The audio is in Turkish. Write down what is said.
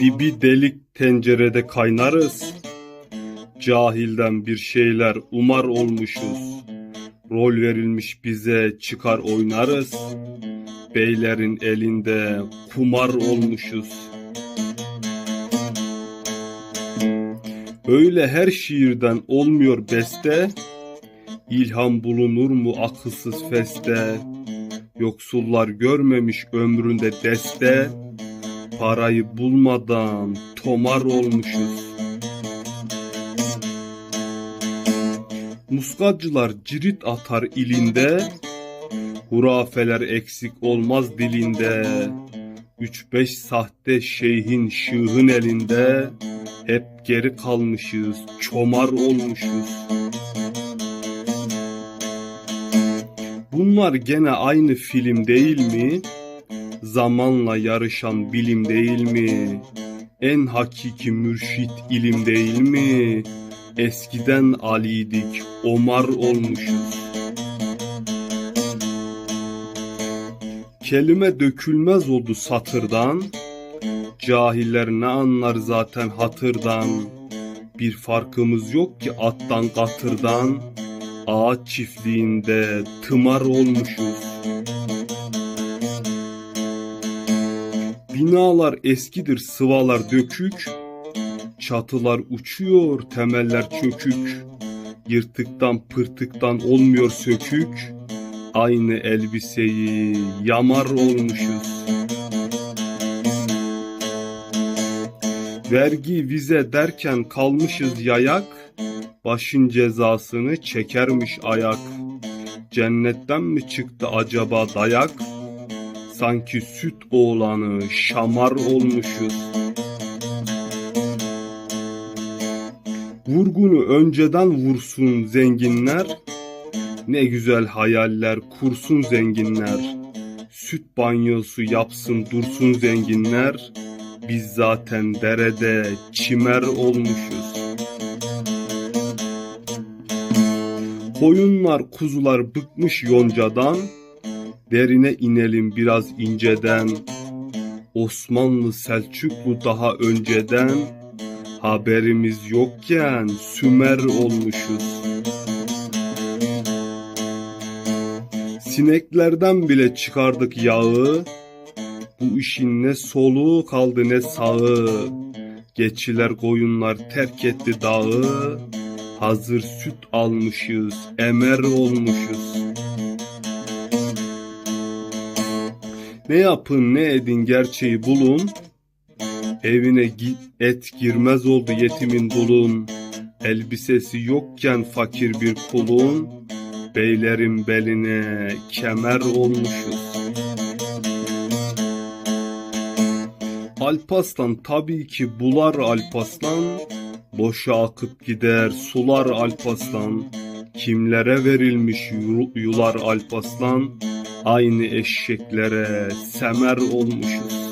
Dibi delik tencerede kaynarız. Cahilden bir şeyler umar olmuşuz. Rol verilmiş bize çıkar oynarız. Beylerin elinde kumar olmuşuz. Öyle her şiirden olmuyor beste. İlham bulunur mu akılsız feste? Yoksullar görmemiş ömründe deste. Parayı bulmadan tomar olmuşuz. Muskacılar cirit atar ilinde. Hurafeler eksik olmaz dilinde. Üç beş sahte şeyhin şığın elinde. Hep geri kalmışız, çomar olmuşuz. Bunlar gene aynı film değil mi? Zamanla yarışan bilim değil mi? En hakiki mürşit ilim değil mi? Eskiden Ali'dik, Omar olmuşuz. Kelime dökülmez oldu satırdan. Cahiller ne anlar zaten hatırdan. Bir farkımız yok ki attan katırdan. Ağaç çiftliğinde tımar olmuşuz. Binalar eskidir, sıvalar dökük. Çatılar uçuyor, temeller çökük. Yırtıktan pırtıktan olmuyor sökük. Aynı elbiseyi yamar olmuşuz. Vergi vize derken kalmışız yayak. Başın cezasını çekermiş ayak. Cennetten mi çıktı acaba dayak? Sanki süt oğlanı şamar olmuşuz. Vurgunu önceden vursun zenginler. Ne güzel hayaller kursun zenginler. Süt banyosu yapsın dursun zenginler. Biz zaten derede çimer olmuşuz. Koyunlar kuzular bıkmış yoncadan. Derine inelim biraz inceden. Osmanlı Selçuklu daha önceden haberimiz yokken Sümer olmuşuz. Sineklerden bile çıkardık yağı. Bu işin ne solu kaldı ne sağı. Geçiler koyunlar terk etti dağı. Hazır süt almışız, emer olmuşuz. Ne yapın ne edin gerçeği bulun. Evine gi- et girmez oldu yetimin dulun. Elbisesi yokken fakir bir kulun. Beylerin beline kemer olmuşuz. Alpaslan tabii ki bular Alpaslan. Boşa akıp gider sular Alpaslan. Kimlere verilmiş yu- yular Alpaslan. Aynı eşeklere semer olmuşuz.